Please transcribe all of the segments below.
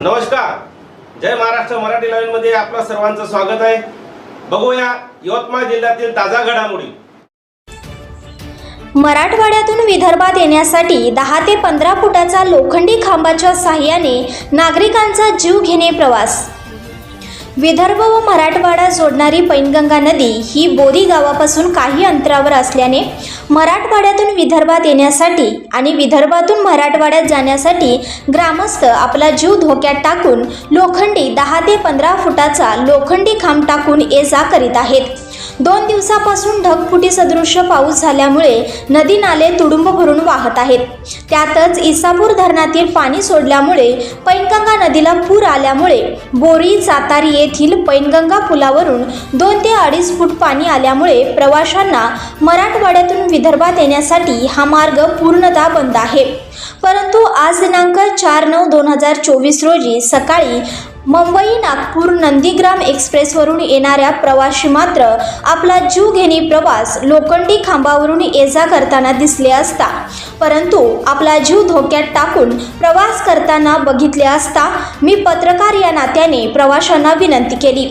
नमस्कार. जय महाराष्ट्र मराठी लाईव्हमध्ये आपलं सर्वांचं स्वागत आहे. बघूया यवतमाळ जिल्ह्यातील ताजा घडामोडी. मराठवाड्यातून विदर्भात येण्यासाठी दहा ते पंधरा फुटाचा लोखंडी खांबाच्या साह्याने नागरिकांचा जीव घेणे प्रवास. विदर्भ व मराठवाडा जोडणारी पैनगंगा नदी ही बोरी गावापासून काही अंतरावर असल्याने मराठवाड्यातून विदर्भात येण्यासाठी आणि विदर्भातून मराठवाड्यात जाण्यासाठी ग्रामस्थ आपला जीव धोक्यात टाकून लोखंडी दहा ते पंधरा फुटाचा लोखंडी खांब टाकून ये जा करीत आहेत. दोन दिवसापासून ढगफुटी सदृश्य पाऊस झाल्यामुळे नदी नाले तुडुंब भरून वाहत आहेत. त्यातच इसापूर धरणातील पाणी सोडल्यामुळे पैनगंगा नदीला पूर आल्यामुळे बोरी सातारी येथील पैनगंगा पुलावरून दोन ते अडीच फूट पाणी आल्यामुळे प्रवाशांना मराठवाड्यातून विदर्भात येण्यासाठी हा मार्ग पूर्णतः बंद आहे. परंतु आज दिनांक चार नऊ दोन हजार चोवीस रोजी सकाळी मुंबई नागपूर नंदीग्राम एक्सप्रेसवरून येणाऱ्या प्रवाशी मात्र आपला जीव घेणी प्रवास लोखंडी खांबावरून ये जा करताना दिसले असता. परंतु आपला जीव धोक्यात टाकून प्रवास करताना बघितले असता मी पत्रकार या नात्याने प्रवाशांना विनंती केली.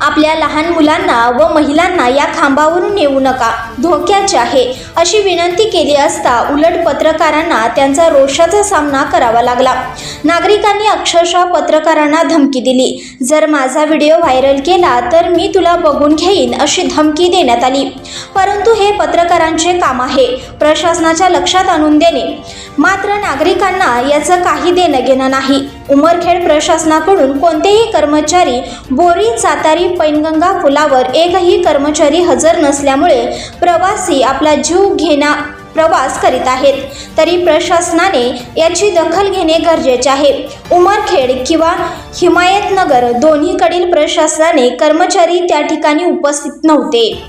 आपल्या लहान मुलांना व महिलांना या खांबावरून नेऊ नका धोक्याचे आहे अशी विनंती केली असता उलट पत्रकारांना त्यांचा रोषाचा सामना करावा लागला. नागरिकांनी अक्षरशः पत्रकारांना धमकी दिली. जर माझा व्हिडिओ व्हायरल केला तर मी तुला बघून घेईन अशी धमकी देण्यात आली. परंतु हे पत्रकारांचे काम आहे प्रशासनाच्या लक्षात आणून देणे. मात्र नागरिकांना याचं काही देणं घेणं नाही. उमरखेड प्रशासनाकडून कोणतेही कर्मचारी बोरी सातारी पैनगंगा पुलावर एकही कर्मचारी हजर नसल्यामुळे प्रवासी आपला जीव घेणा प्रवास करीत आहेत. तरी प्रशासनाने याची दखल घेणे गरजेचे आहे. उमरखेड किंवा हिमायतनगर दोन्हीकडील प्रशासनाने कर्मचारी त्या ठिकाणी उपस्थित नव्हते.